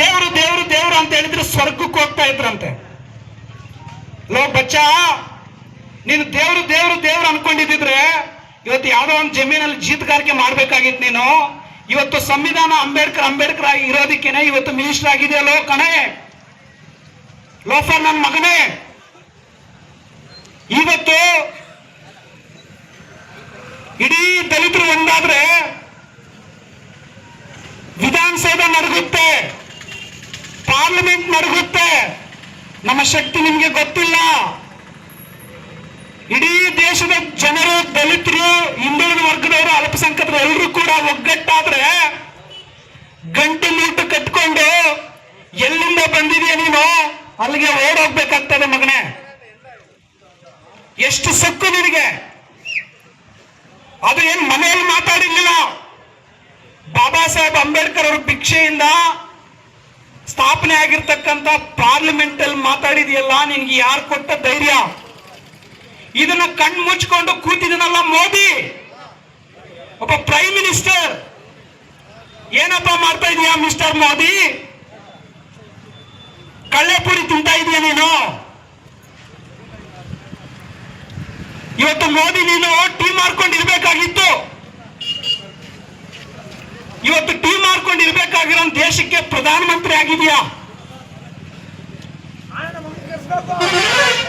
ದೇವರು ದೇವರು ದೇವರು ಅಂತ ಹೇಳಿದ್ರೆ ಸ್ವರ್ಗಕ್ಕೆ ಹೋಗ್ತಾ ಇದ್ರಂತೆ. ಲೋ ಬಚ್ಚ, ನೀನು ದೇವರು ದೇವರು ದೇವರು ಅನ್ಕೊಂಡಿದ್ರೆ ಇವತ್ತು ಯಾವ್ದೋ ಒಂದು ಜಮೀನಲ್ಲಿ ಜೀತಗಾರಿಕೆ ಮಾಡ್ಬೇಕಾಗಿತ್ತು ನೀನು. ಇವತ್ತು ಸಂವಿಧಾನ ಅಂಬೇಡ್ಕರ್ ಅಂಬೇಡ್ಕರ್ ಆಗಿ ಇರೋದಕ್ಕೇನೆ ಇವತ್ತು ಮಿನಿಸ್ಟರ್ ಆಗಿದೆಯಲ್ಲೋ ಕಣೆ? ಲೋಫರ್ ನನ್ನ ಮಗನೇ. ಇವತ್ತು ಇಡೀ ದಲಿತರು ಒಂದಾದ್ರೆ ವಿಧಾನಸೌಧ ನಡಗುತ್ತೆ. ಪಾರ್ಲಿಮೆಂಟ್ ನಡುಗುತ್ತೆ ನಮ್ಮ ಶಕ್ತಿ ನಿಮ್ಗೆ ಗೊತ್ತಿಲ್ಲ. ಇಡೀ ದೇಶದ ಜನರು, ದಲಿತರು, ಹಿಂದುಳಿದ ವರ್ಗದವರು, ಅಲ್ಪಸಂಖ್ಯಾತರು ಎಲ್ಲರೂ ಕೂಡ ಒಗ್ಗಟ್ಟಾದ್ರೆ ಗಂಟು ಮೂಟು ಕಟ್ಕೊಂಡು ಎಲ್ಲಿಂದ ಬಂದಿದೆಯಾ ನೀನು? ಅಲ್ಲಿಗೆ ಓಡೋಗ್ಬೇಕಾಗ್ತದೆ ಮಗನೇ. ಎಷ್ಟು ಸೊಕ್ಕು ನಿನಗೆ. ಅದು ಏನ್ ಮನೆಯಲ್ಲಿ ಮಾತಾಡಿರ್ಲಿಲ್ಲ. ಬಾಬಾ ಸಾಹೇಬ್ ಅಂಬೇಡ್ಕರ್ ಅವ್ರ ಭಿಕ್ಷೆಯಿಂದ ಸ್ಥಾಪನೆ ಆಗಿರ್ತಕ್ಕಂತ ಪಾರ್ಲಿಮೆಂಟ್ ಅಲ್ಲಿ ಮಾತಾಡಿದೆಯಲ್ಲ, ನಿನ್ಗೆ ಯಾರು ಕೊಟ್ಟ ಧೈರ್ಯ? ಇದನ್ನ ಕಣ್ ಮುಚ್ಕೊಂಡು ಕೂತಿದನಲ್ಲ ಮೋದಿ? ಒಬ್ಬ ಪ್ರೈಮ್ ಮಿನಿಸ್ಟರ್ ಏನಪ್ಪ ಮಾಡ್ತಾ ಇದೀಯಾ ಮಿಸ್ಟರ್ ಮೋದಿ? ಕಳ್ಳೆಪುರಿ ತಿಂತಾ ಇದೀಯ ನೀನು? ಇವತ್ತು ಮೋದಿ ನೀನು ಟೀ ಮಾಡ್ಕೊಂಡಿರ್ಬೇಕಾಗಿತ್ತು ಇವತ್ತು ಟೀ ಇರ್ಬೇಕಾಗಿರೋ ದೇಶಕ್ಕೆ ಪ್ರಧಾನಮಂತ್ರಿ ಆಗಿದೆಯಾ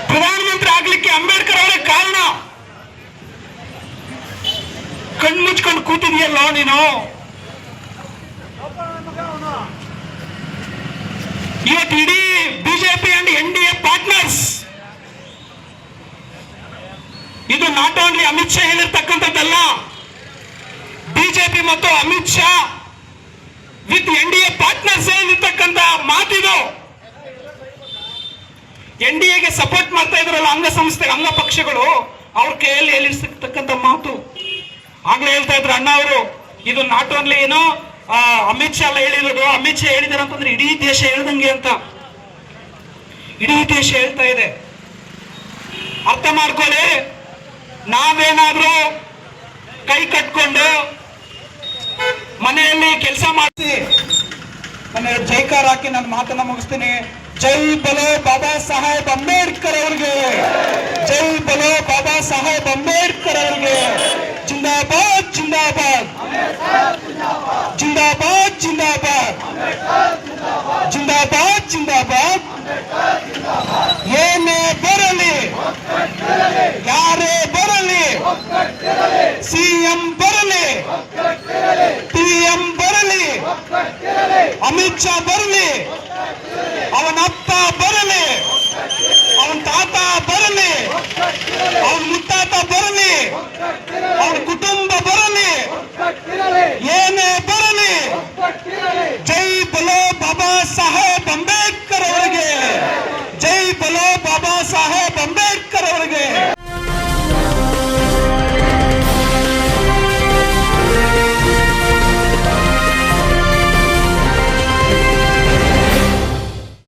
ಪ್ರಧಾನಮಂತ್ರಿ ಆಗ್ಲಿಕ್ಕೆ ಅಂಬೇಡ್ಕರ್ ಅವರೇ ಕಾರಣ? ಕಣ್ಣು ಮುಚ್ಕೊಂಡು ಕೂತಿದೆಯಲ್ಲ ನೀನು? ಇವತ್ತು ಇಡೀ BJP and N D A partners ಇದು ನಾಟ್ ಓನ್ಲಿ ಅಮಿತ್ ಶಾ ಹೇಳಿರ್ತಕ್ಕಂಥದ್ದಲ್ಲ, ಬಿಜೆಪಿ ಮತ್ತು Amit Shah with N D A partners ಏನಿರ್ತಕ್ಕಂತ ಮಾತಿದು. ಎನ್ ಡಿ ಎಗೆ ಸಪೋರ್ಟ್ ಮಾಡ್ತಾ ಇದ್ರಲ್ಲ ಅಂಗಸಂಸ್ಥೆ, ಅಂಗ ಪಕ್ಷಗಳು, ಅವ್ರ ಕೈಯಲ್ಲಿ ಹೇಳಿರ್ತಕ್ಕಂಥ ಮಾತು. ಆಗ್ಲೇ ಹೇಳ್ತಾ ಇದ್ರು ಅಣ್ಣ ಅವರು, ಇದು ನಾಟ್ ಓನ್ಲಿ ಏನು ಅಮಿತ್ ಶಾ ಎಲ್ಲ ಹೇಳಿರೋದು ಅಮಿತ್ ಶಾ ಹೇಳಿದಾರೆ ಅಂತಂದ್ರೆ ಇಡೀ ದೇಶ ಹೇಳ್ದಂಗೆ ಅಂತ. ಇಡೀ ದೇಶ ಹೇಳ್ತಾ ಇದೆ. ಅರ್ಥ ಮಾಡ್ಕೊಳ್ಳಿ, ನಾವೇನಾದ್ರೂ ಕೈ ಕಟ್ಕೊಂಡು ಮನೆಯಲ್ಲಿ ಕೆಲಸ ಮಾಡಿಸಿ. ನನ್ನ ಜೈಕಾರ ಹಾಕಿ ನನ್ನ ಮಾತನ್ನ ಮುಗಿಸ್ತೀನಿ. ಜೈ ಬಲೋ ಬಾಬಾ ಸಾಹೇಬ್ ಅಂಬೇಡ್ಕರ್ ಅವ್ರಿಗೆ. ಜೈ ಬಲೋ ಬಾಬಾ ಸಾಹೇಬ್ ಅಂಬೇಡ್ಕರ್ ಅವ್ರಿಗೆ. ಜಿಂದಾಬಾದ್ ಜಿಂದಾಬಾದ್. ಜಿಂದಾಬಾದ್ ಜಿಂದಾಬಾದ್. ಜಿಂದಾಬಾದ್ ಜಿಂದಾಬಾದ್. अमित शा बर अर ताता बर मुत बर कुटुब बर बर जय बलो बाबा साहेब अंबेकर्वे जय बलो बाबा साहेब अंबेकर्वे